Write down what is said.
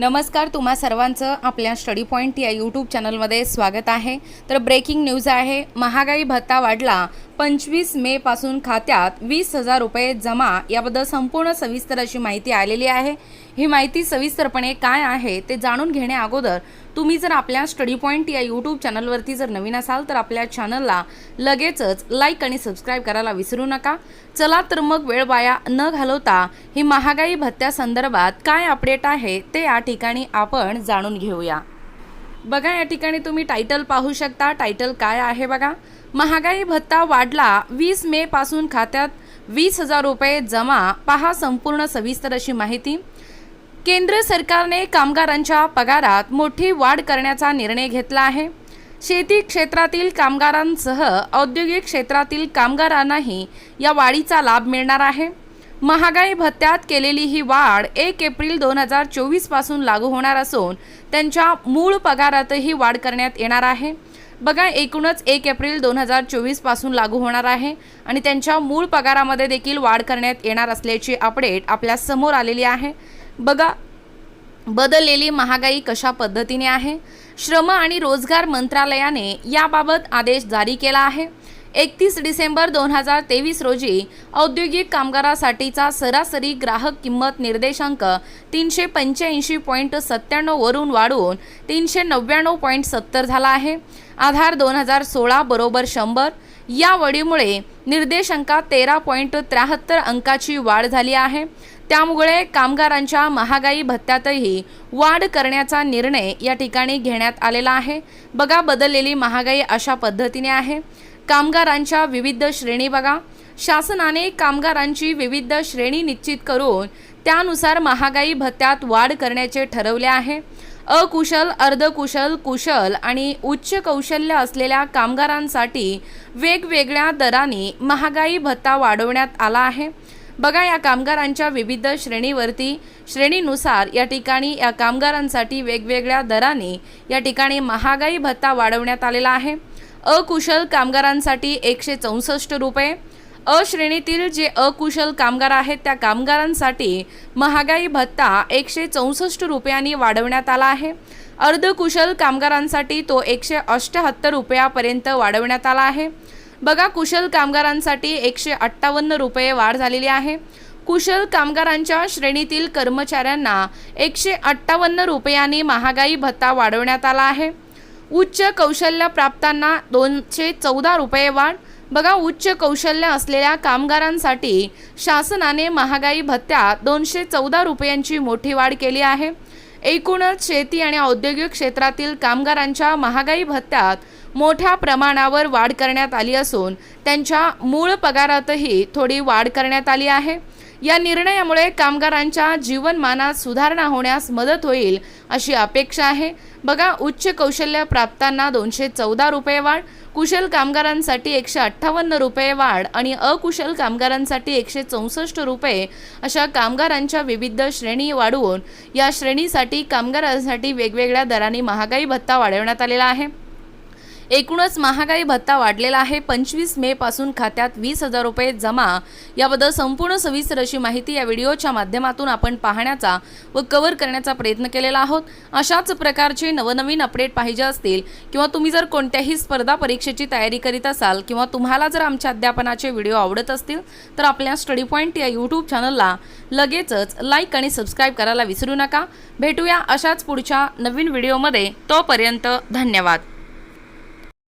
नमस्कार तुम्हा सर्वांचं आपल्या स्टडी पॉईंट या यूट्यूब चॅनलमध्ये स्वागत आहे. तर ब्रेकिंग न्यूज आहे महागाई भत्ता वाढला पंचवीस मे पासून खात्यात वीस हजार रुपये जमा याबद्दल संपूर्ण सविस्तर अशी माहिती आलेली आहे. ही माहिती सविस्तरपणे काय आहे ते जाणून घेण्या अगोदर तुम्ही जर आपल्या स्टडी पॉईंट या यूट्यूब चॅनलवरती जर नवीन असाल तर आपल्या चॅनलला लगेचच लाईक आणि सबस्क्राईब करायला विसरू नका. चला तर मग वेळ वाया न घालवता ही महागाई भत्त्यासंदर्भात काय अपडेट आहे ते या ठिकाणी आपण जाणून घेऊया. बघा या ठिकाणी तुम्ही टायटल पाहू शकता. टायटल काय आहे बघा? महागाई भत्ता वाढला वीस मे पासून खात्यात वीस हजार रुपये जमा. पहा संपूर्ण सविस्तर अशी माहिती. केंद्र सरकारने कामगारांच्या पगारात मोठी वाढ करण्याचा निर्णय घेतला आहे. शेती क्षेत्रातील कामगारांसह औद्योगिक क्षेत्रातील कामगारांनाही या वाढीचा लाभ मिळणार आहे. महागाई भत्त्यात केलेली ही वाढ एक एप्रिल दोन हजार चोवीसपासून लागू होणार असून त्यांच्या मूळ पगारातही वाढ करण्यात येणार आहे. बघा एकूणच एक एप्रिल दोन हजार चोवीसपासून लागू होणार आहे आणि त्यांच्या मूळ पगारामध्ये देखील वाढ करण्यात येणार असल्याची अपडेट आपल्यासमोर आलेली आहे. बघा बदललेली महागाई कशा पद्धतीने आहे? श्रम आणि रोजगार मंत्रालयाने याबाबत आदेश जारी केला आहे. एकतीस डिसेंबर दोन हजार तेवीस रोजी औद्योगिक कामगारासाठीचा सरासरी ग्राहक किंमत निर्देशांक तीनशे पंच्याऐंशी पॉईंट सत्त्याण्णववरून वाढून तीनशे नव्याण्णव पॉईंट सत्तर झाला आहे. आधार दोन हजार सोळा बरोबर शंभर. या वडीमुळे निर्देशांकात तेरा पॉईंट त्र्याहत्तर अंकाची वाढ झाली आहे. त्यामुळे कामगारांच्या महागाई भत्त्यातही वाढ करण्याचा निर्णय या ठिकाणी घेण्यात आलेला आहे. बघा बदललेली महागाई अशा पद्धतीने आहे. कामगारांच्या विविध श्रेणी बघा. शासनाने कामगारांची विविध श्रेणी निश्चित करून त्यानुसार महागाई भत्त्यात वाढ करण्याचे ठरवले आहे. अकुशल अर्धकुशल कुशल आणि उच्च कौशल्य असलेल्या कामगारांसाठी वेगवेगळ्या दराने महागाई भत्ता वाढवण्यात आला आहे. बघा या कामगारांच्या विविध श्रेणीवरती. श्रेणीनुसार या ठिकाणी या कामगारांसाठी वेगवेगळ्या दराने या ठिकाणी महागाई भत्ता वाढवण्यात आलेला आहे. अकुशल कामगारांसाठी एकशे चौसष्ट रुपये. अ श्रेणीतील जे अकुशल कामगार आहेत त्या कामगारांसाठी महागाई भत्ता एकशे चौसष्ट रुपयांनी वाढवण्यात आला आहे. अर्धकुशल कामगारांसाठी तो एकशे अठ्ठ्याहत्तर रुपयापर्यंत वाढवण्यात आला आहे. बघा कुशल कामगारांसाठी एकशे अठ्ठावन्न रुपये वाढ झालेली आहे. कुशल कामगारांच्या श्रेणीतील कर्मचाऱ्यांना एकशे अठ्ठावन्न रुपयांनी महागाई भत्ता वाढवण्यात आला आहे. उच्च कौशल्य प्राप्तांना दोनशे चौदा रुपये वाढ. बघा उच्च कौशल्य असलेल्या कामगारांसाठी शासनाने महागाई भत्त्यात दोनशे चौदा रुपयांची मोठी वाढ केली आहे. एकूणच शेती आणि औद्योगिक क्षेत्रातील कामगारांच्या महागाई भत्त्यात मोठ्या प्रमाणावर वाढ करण्यात आली असून त्यांच्या मूळ पगारातही थोडी वाढ करण्यात आली आहे. या निर्णयामुळे कामगारांच्या जीवनमानात सुधारणा होण्यास मदत होईल अशी अपेक्षा आहे. बघा उच्च कौशल्य प्राप्तांना दोनशे चौदा रुपये वाढ कुशल कामगारांसाठी एकशे अठ्ठावन्न रुपये वाढ आणि अकुशल कामगारांसाठी एकशे चौसष्ट रुपये अशा कामगारांच्या विविध श्रेणी वाढवून या श्रेणीसाठी कामगारांसाठी वेगवेगळ्या दराने महागाई भत्ता वाढवण्यात आलेला आहे. एकूणच महागाई भत्ता वाढलेला आहे. पंचवीस मे पासून खात्यात वीस हजार रुपये जमा. याबद्दल संपूर्ण सविस्तर अशी माहिती या व्हिडिओच्या माध्यमातून आपण पाहण्याचा व कव्हर करण्याचा प्रयत्न केलेला आहोत. अशाच प्रकारचे नवनवीन अपडेट पाहिजे असतील किंवा तुम्ही जर कोणत्याही स्पर्धा परीक्षेची तयारी करीत असाल किंवा तुम्हाला जर आमच्या अध्यापनाचे व्हिडिओ आवडत असतील तर आपल्या स्टडी पॉईंट या यूट्यूब चॅनलला लगेचच लाईक आणि सबस्क्राईब करायला विसरू नका. भेटूया अशाच पुढच्या नवीन व्हिडिओमध्ये. तोपर्यंत धन्यवाद.